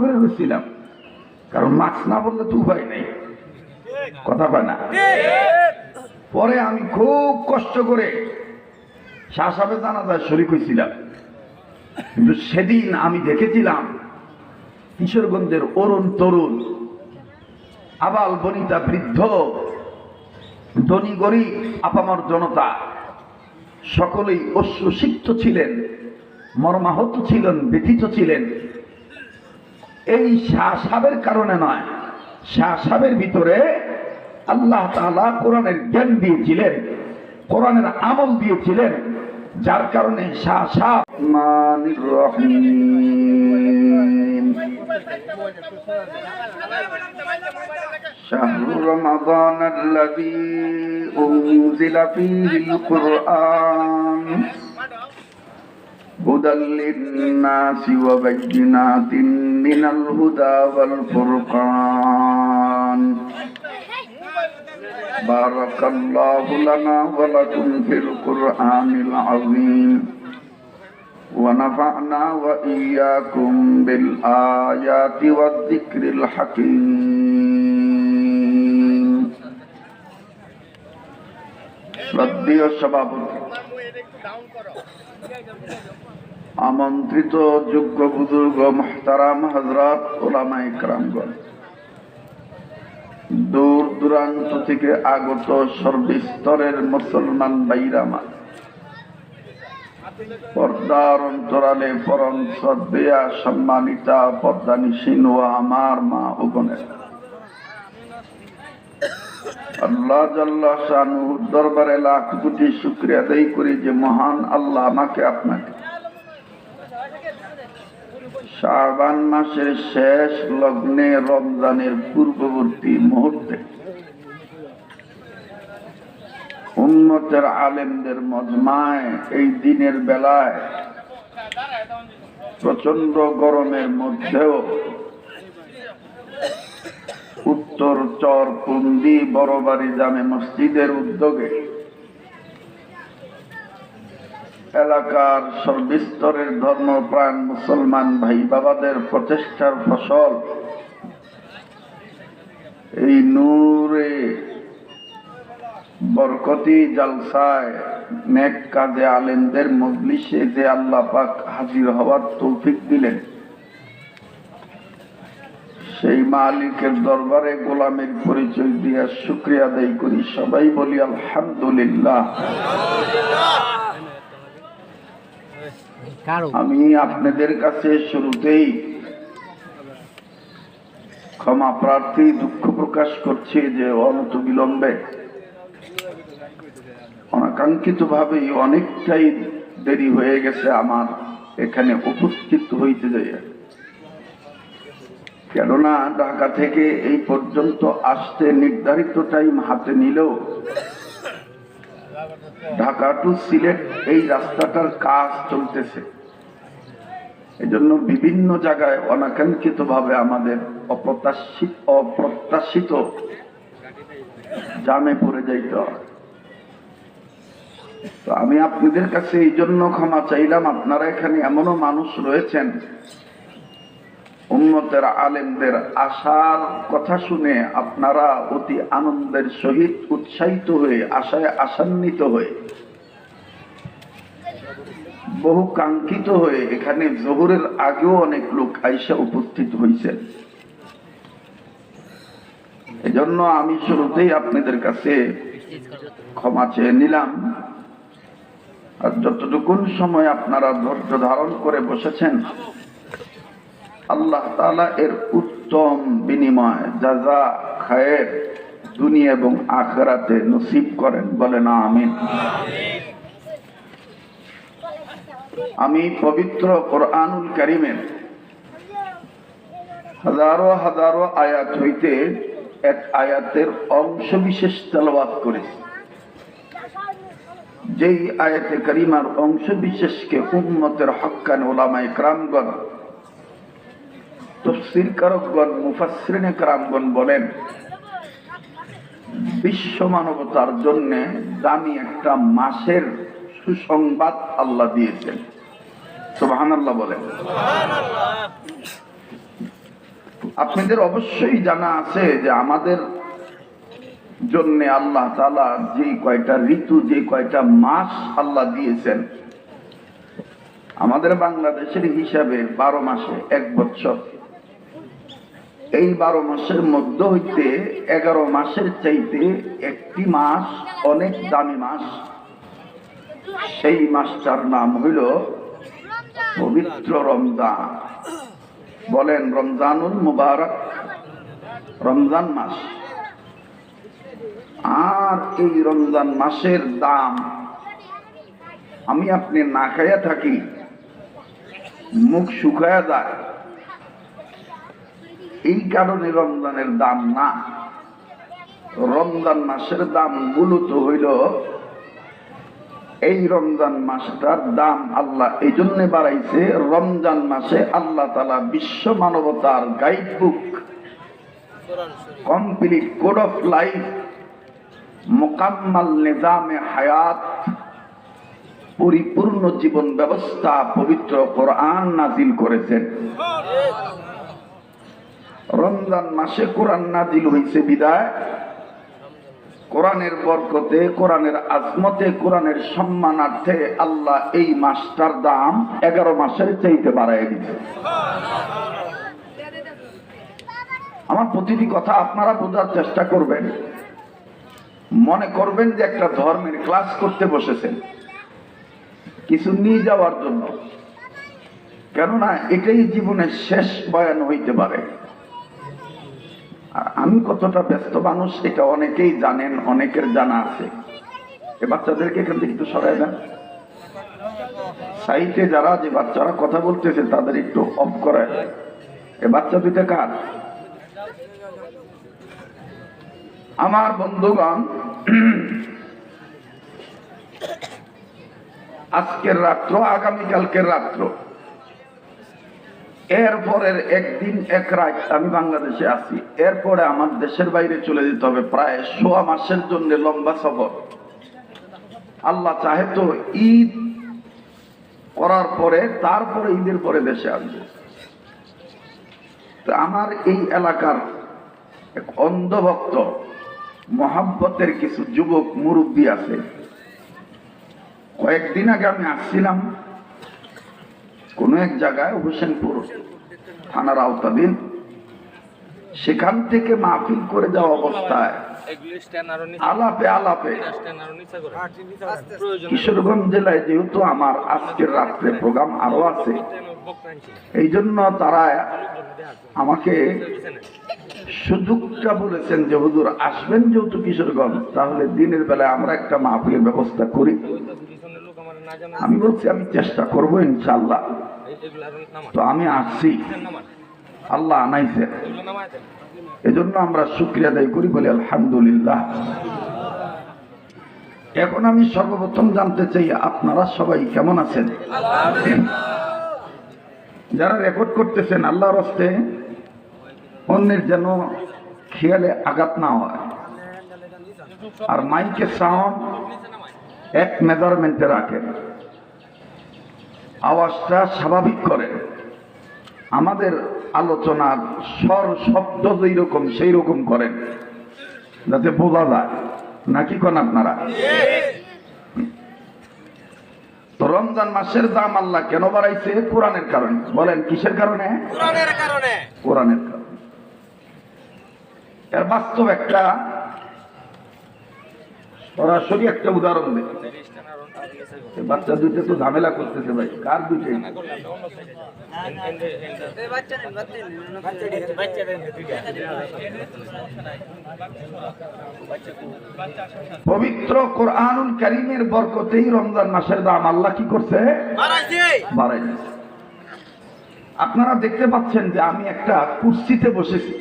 করে বসছিলাম কারণ মাস্ক না বললে তো উপায় নেই। কথা পায় না? পরে আমি খুব কষ্ট করে শাসাবে জানাজার শরীর হয়েছিলাম। কিন্তু সেদিন আমি দেখেছিলাম, কিশোরগঞ্জের অরুণ তরুণ, আবাল বনিতা বৃদ্ধ, ধনী গরিব, আপামর জনতা, সকলেই অশ্রুসিক্ত ছিলেন, মর্মাহত ছিলেন, ব্যথিত ছিলেন। এই শাহ সাহেবের কারণে নয় শাহ সাহেবের ভিতরে আল্লাহ তাআলা কোরআনের জ্ঞান দিয়েছিলেন কোরআনের আমল দিয়েছিলেন যার কারণে শাহ শাহ মানির রহিম شهر رمضان الذي أنزل فيه القرآن هدى للناس وبينات من الهدى والفرقان. بارك الله لنا ولكم في القرآن العظيم. ونفعنا وإياكم بالآيات والذكر الحكيم. শ্রদ্ধেয় সভাপতি, আমন্ত্রিত যোগ্য বুজুর্গ, মহতারাম হজরত ওলামা ইকরামগণ দূর দূরান্ত থেকে আগত সর্বস্তরের মুসলমান বাইরামা পর্দার অন্তরালে পরম শ্রদ্ধেয়া, সম্মানিতা, পর্দানিসীন ও আমার মা ও বোনের। আল্লাহ জাল্লাহ শানুর দরবারে লাখ কোটি শুক্রিয়া আদায় করি যে মহান আল্লাহ আমাকে আপনাকে। শাবান মাসের শেষ লগ্নে রমজানের পূর্ববর্তী মুহূর্তে উন্নতের আলেমদের মজমায় এই দিনের বেলায় প্রচণ্ড গরমের মধ্যেও উত্তর চর পুন্দি বড়বাড়ি জামে মসজিদের উদ্যোগে। এলাকার সর্বস্তরের ধর্মপ্রাণ মুসলমান ভাই বাবাদের প্রচেষ্টার ফসল। এই নূরে বরকতি জালসায় নেক কাজে আলেমদের মজলিসে যে আল্লাহ পাক হাজির হওয়ার তৌফিক দিলেন। সেই মালিকের দরবারে গোলামের পরিচয় দিয়া শুক্রিয়া আদায় করি। সবাই বলি আলহামদুলিল্লাহ। আমি আপনাদের কাছে শুরুতেই ক্ষমা প্রার্থী দুঃখ প্রকাশ করছি যে অনত বিলম্বে অনাকাঙ্ক্ষিত ভাবেই অনেকটাই দেরি হয়ে গেছে আমার এখানে উপস্থিত হইতে যাইয়া। কেননা ঢাকা থেকে এই পর্যন্ত আসতে নির্ধারিত টাইম হাতে নিলেও ঢাকা টু সিলেট এই রাস্তাটার কাজ চলতেছে। এজন্য বিভিন্ন জায়গায় অনাকাঙ্ক্ষিত ভাবে আমাদের অপ্রত্যাশিত অপ্রত্যাশিত জামে পড়ে যাইতে তো আমি আপনাদের কাছে এই জন্য ক্ষমা চাইলাম। আপনারা এখানে এমনও মানুষ রয়েছেন উন্নতের আলেমদের আশার কথা শুনে আপনারা অতি আনন্দের সহিত উৎসাহিত হয়ে, আশায় আশান্বিত হয়ে, বহু কাঙ্ক্ষিত হয়ে এখানে জহুরের আগেও অনেক লোক আইসা উপস্থিত হয়েছেন এজন্য আমি শুরুতেই আপনাদের কাছে ক্ষমা চেয়ে নিলাম। আর যতটুকুন সময় আপনারা ধৈর্য ধারণ করে বসেছেন আল্লাহ তালা এর উত্তম বিনিময় যাজা খায়ের দুনিয়া এবং আখরাতে নসিব করেন। বলেন আমিন। আমি পবিত্র কোরআনুল করিমের হাজারো হাজারো আয়াত হইতে এক আয়াতের অংশ বিশেষ তেলবাদ করেছি। যেই আয়াতে করিমার অংশ বিশেষকে উম্মতের হক্কান ওলামাই ক্রামগণ তফসির কারকগণ মুফাসরিনে কারামগণ বলেন, বিশ্ব মানবতার জন্য দামি একটা মাসের সুসংবাদ আল্লাহ দিয়েছেন। সুবহান আল্লাহ বলেন। আপনাদের অবশ্যই জানা আছে যে আমাদের জন্য আল্লাহ তালা যে কয়টা ঋতু, যে কয়টা মাস আল্লাহ দিয়েছেন। আমাদের বাংলাদেশের হিসাবে বারো মাসে এক বছর এই বারো মাসের মধ্য হইতে এগারো মাসের চাইতে একটি মাস অনেক দামি মাস। সেই মাসটার নাম হইল পবিত্র রমজান। বলেন রমজানুল মুবারক, রমজান মাস। আর এই রমজান মাসের দাম আমি আপনি না খাইয়া থাকি, মুখ শুকায়া যায়। এই কারণে রমজানের দাম না। রমজান মাসের দাম মূলত হইল, এই রমজান মাসটার দাম আল্লাহ এই জন্য বাড়াইছে, রমজান মাসে আল্লাহ তালা বিশ্ব মানবতার guide book complete code of life মোকাম্মাল নিজামে হায়াত, পরিপূর্ণ জীবন ব্যবস্থা পবিত্র কোরআন নাজিল করেছেন। রমজান মাসে কোরআন নাজিল হয়েছে বিদায়। কোরআনের বরকতে, কোরআনের আজমতে, কোরআনের সম্মানার্থে আল্লাহ এই মাসটার দাম এগারো মাসের চাইতে বাড়াই দিচ্ছে আমার প্রতিটি কথা আপনারা বোঝার চেষ্টা করবেন। মনে করবেন যে একটা ধর্মের ক্লাস করতে বসেছেন। কিছু নিয়ে যাওয়ার জন্য। কেননা এটাই জীবনের শেষ বয়ান হইতে পারে। আমি কতটা ব্যস্ত মানুষ, এটা অনেকেই জানেন, অনেকের জানা আছে। এ বাচ্চাদেরকে এখান থেকে একটু সরাই দেন। সাইটে যারা যে বাচ্চারা কথা বলতেছে, তাদের একটু অফ করে এ বাচ্চা দুইটা কার? আমার বন্ধুগণ, আজকের রাত্র, আগামীকালকের রাত্র। এরপরের একদিন, এক রাত আমি বাংলাদেশে আছি। এরপরে আমার দেশের বাইরে চলে যেতে হবে। প্রায় সোয়া মাসের জন্য লম্বা সফর। আল্লাহ চাহে তো ঈদ করার পরে, তারপরে ঈদের পরে দেশে আসব। তো আমার এই এলাকার এক অন্ধভক্ত, মহাব্বতের কিছু যুবক, মুরব্বী আছে। কয়েকদিন আগে আমি আসছিলাম। কোন এক জায়গায় হোসেনপুর থানার আওতাধীন, সেখান থেকে মাহফিল করে যাওয়া অবস্থায় আলাপে আলাপে কিশোরগঞ্জ জেলায় যেহেতু আমার আজকের রাত্রে প্রোগ্রাম আরও আছে এই জন্য তারা আমাকে সুযোগটা বলেছেন যে, হুজুর, আসবেন যেহেতু কিশোরগঞ্জ, তাহলে দিনের বেলায় আমরা একটা মাহফিলের ব্যবস্থা করি। আমি বলছি, আমি চেষ্টা করব ইনশাল্লাহ তো আমি আসছি। আল্লাহ আনাইছে। এজন্য আমরা শুক্রিয়া আদায় করি বলি আলহামদুলিল্লাহ। এখন আমি সর্বপ্রথম জানতে চাই আপনারা সবাই কেমন আছেন? যারা রেকর্ড করতেছেন আল্লাহর হস্তে অন্যের যেন খেয়ালে আঘাত না হয়। আর মাইকের সাউন্ড এক মেজারমেন্টে রাখেন। আওয়াজটা স্বাভাবিক করে আমাদের আলোচনার স্বর শব্দ যেই রকম সেই রকম করেন। যাতে বোঝা যায়। নাকি কোন আপনারা? তো রমজান মাসের দাম আল্লাহ কেন বাড়াইছে? কোরআনের কারণে। বলেন কিসের কারণে? কোরআনের কারণে। কোরআনের কারণে। এর বাস্তব একটা সরাসরি একটা উদাহরণ এই বাচ্চা দুইটা তো ঝামেলা করতেছে ভাই, কার পবিত্র কোরআনুল কারিমের বরকতেই রমজান মাসের দাম আল্লাহ কি করছে? আপনারা দেখতে পাচ্ছেন যে আমি একটা কুর্সিতে বসেছি।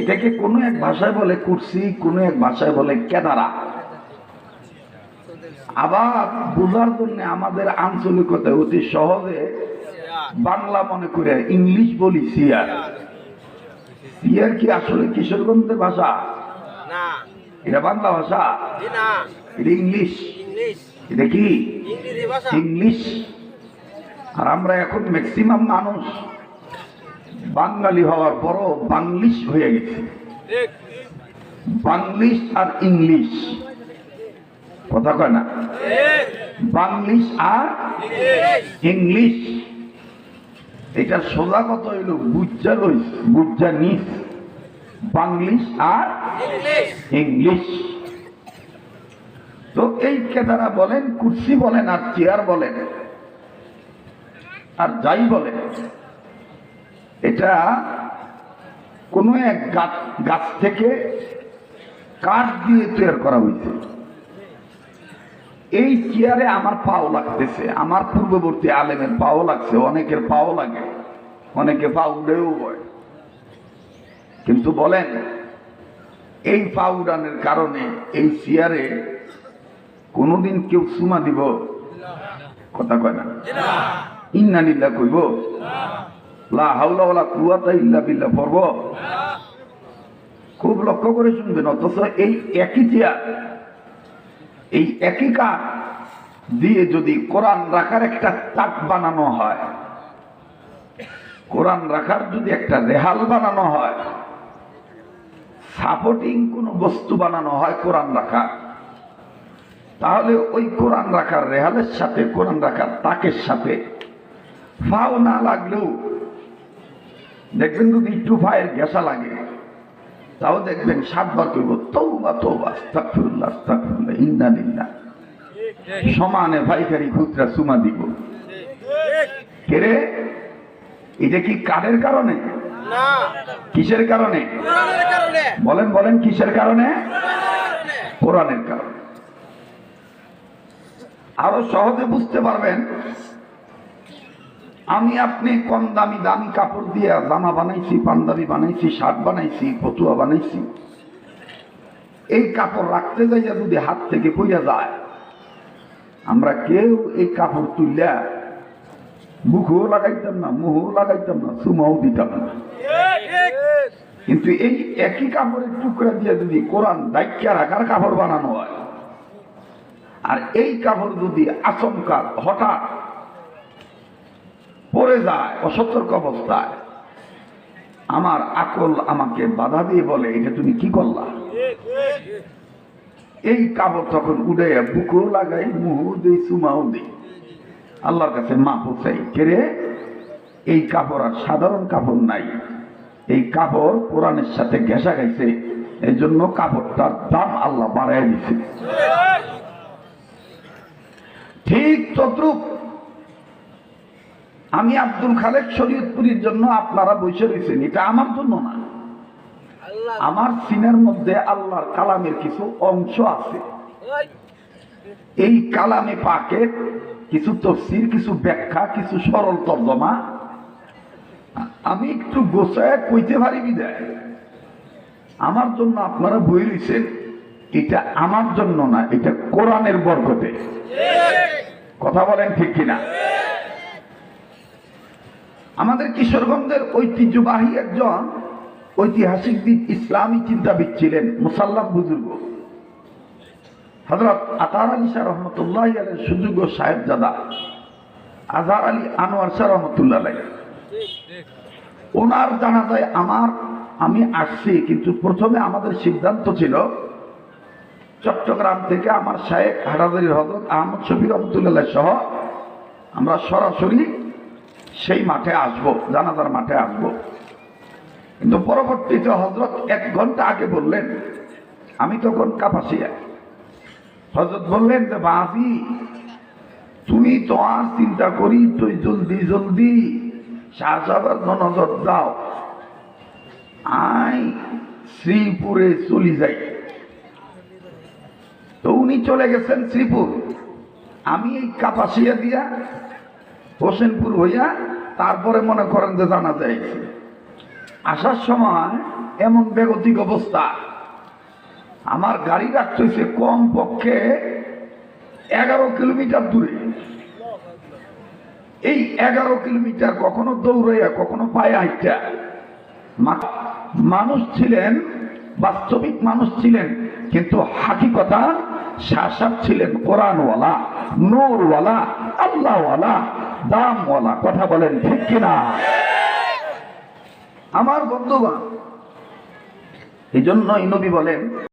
এটাকে কোনো এক ভাষায় বলে কুর্সি, কোনো এক ভাষায় বলে কেদারা আবার বোঝার জন্য আমাদের আঞ্চলিকতা অতি সহজে বাংলা মনে করে ইংলিশ বলি সিয়ার। সিয়ার কি আসলে কিশোরগঞ্জের ভাষা? এটা বাংলা ভাষা? এটা ইংলিশ? এটা কি? ইংলিশ? আর আমরা এখন ম্যাক্সিমাম মানুষ। বাঙালি হওয়ার পরও বাংলিশ হয়ে গেছে। বাংলিশ আর ইংলিশ। কথা কয় না? বাংলিশ আর ইংলিশ। এটা সোজা কত হইল বুজ্জা লইস বুজ্জা নিস। বাংলিশ আর ইংলিশ। তো এই কেদারা বলেন, কুর্সি বলেন, আর চেয়ার বলেন, আর যাই বলেন, এটা কোনো এক গাছ থেকে কাঠ দিয়ে তৈরি করা হয়েছে। এই চেয়ারে আমার পাও লাগতেছে। আমার পূর্ববর্তী আলেমের পাও লাগছে, অনেকের পাও লাগে। অনেকে পা উড়েও হয় কিন্তু বলেন, এই পা উড়ানের কারণে এই চেয়ারে কোনোদিন কেউ সুমা দিব? কথা কয় না? ইন্না নিল্লা কইব? লা হাওলা ওয়ালা কুওয়াতা ইল্লা বিল্লাহ, পড়ব? খুব লক্ষ্য করে শুনবেন, অথচ এই একই চেয়ার এই একই কাঠ দিয়ে যদি কোরআন রাখার একটা তাক বানানো হয়, কোরআন রাখার যদি একটা রেহাল বানানো হয় সাপোর্টিং কোনো বস্তু বানানো হয় কোরআন রাখা, তাহলে ওই কোরআন রাখার রেহালের সাথে, কোরআন রাখার তাকের সাথে ফাও না লাগলেও, দেখবেন যদি একটু ফায়ের ঘেঁষা লাগে তাও দেখবেন সাতবার করব তৌবা তৌবা আস্তাগফিরুল্লাহ আস্তাগফিরুল্লাহ ইন্না লিল্লাহ। সমানে ভাইকারি খুচরা সুমা দিব। কেরে এটা কি কাঠের কারণে? কিসের কারণে? বলেন বলেন কিসের কারণে কারণে? কোরআনের কারণে। আরও সহজে বুঝতে পারবেন আমি আপনি কম দামি দামি কাপড় দিয়া জামা বানাইছি, পাঞ্জাবি বানাইছি, শার্ট বানাইছি পতুয়া বানাইছি। এই কাপড় রাখতে যাইয়া যদি হাত থেকে পইয়া যায়, আমরা কেউ এই কাপড় তুললা মুখও লাগাইতাম না, মুহও লাগাইতাম না সুমাও দিতাম না। কিন্তু এই একই কাপড়ের টুকরা দিয়ে যদি কোরআন দায়িত্বা রাখার কাপড় বানানো হয়, আর এই কাপড় যদি আচমকা হঠাৎ পড়ে যায়, অসতর্ক অবস্থায়। আমার আকল আমাকে বাধা দিয়ে বলে, এটা তুমি কি করলা? এই কাপড় তখন উড়ে বুকও লাগাই মুহু দিই সুমাও দিই। আল্লাহর কাছে মা চাই। কেরে এই কাপড় আর সাধারণ কাপড় নাই। এই কাপড় কোরআনের সাথে ঘেঁষা গাইছে এই জন্য কাপড়টার দাম আল্লাহ বাড়াই দিছে। ঠিক তদ্রুপ। আমি আব্দুল খালেক শরীয়তপুরীর জন্য আপনারা বসে রয়েছেন। এটা আমার জন্য না। আমার সিনের মধ্যে আল্লাহর কালামের কিছু অংশ আছে। এই কালামে পাকের কিছু তফসির কিছু ব্যাখ্যা কিছু সরল তর্জমা। আমি একটু গোছায় কইতে পারি বিদায়। আমার জন্য আপনারা বই রয়েছেন। এটা আমার জন্য না এটা কোরআনের বরকতে। কথা বলেন ঠিক কিনা? আমাদের কিশোরগঞ্জের ঐতিহ্যবাহী একজন ঐতিহাসিকবিদ ইসলামী চিন্তাবিদ ছিলেন মুসাল্লাম বুজুর্গ। হজরত আতার আলী শাহ রহমতুল্লাহ আলের সুযোগ্য সাহেবজাদা আজহার আলী আনোয়ার শাহ রহমতুল্লাহ ওনার জানাজায় আমার, আমি আসছি, কিন্তু প্রথমে আমাদের সিদ্ধান্ত ছিল চট্টগ্রাম থেকে আমার শাহেক হাটাদারির হজরত আহমদ শফির রহমতুল্লাহ সহ আমরা সরাসরি সেই মাঠে আসব, জানাজার মাঠে আসব। কিন্তু পরবর্তীতে হজরত এক ঘণ্টা আগে বললেন, আমি তখন কাপাসিয়া। হজরত বললেন যে বাসি, তুমি তো আর চিন্তা করি, তুই জলদি জলদি শাহজাবার নজর দাও। আই শ্রীপুরে চলি যাই। তো উনি চলে গেছেন শ্রীপুর। আমি এই কাপাসিয়া দিয়া হোসেনপুর হইয়া তারপরে মনে করেন যে জানা যায়। আসার সময় এমন বেগতিক অবস্থা। আমার গাড়ি রাখতেছে কম পক্ষে এগারো কিলোমিটার দূরে। এই এগারো কিলোমিটার কখনো দৌড়াইয়া, কখনো পায়ে হাইটা মানুষ ছিলেন, বাস্তবিক মানুষ ছিলেন, কিন্তু হাকিকতা শাসক ছিলেন কোরআনওয়ালা, নূরওয়ালা, আল্লাহওয়ালা। দামওয়ালা কথা বলেন ঠিক কিনা? আমার বন্ধুগণ এই জন্যই নবী বলেন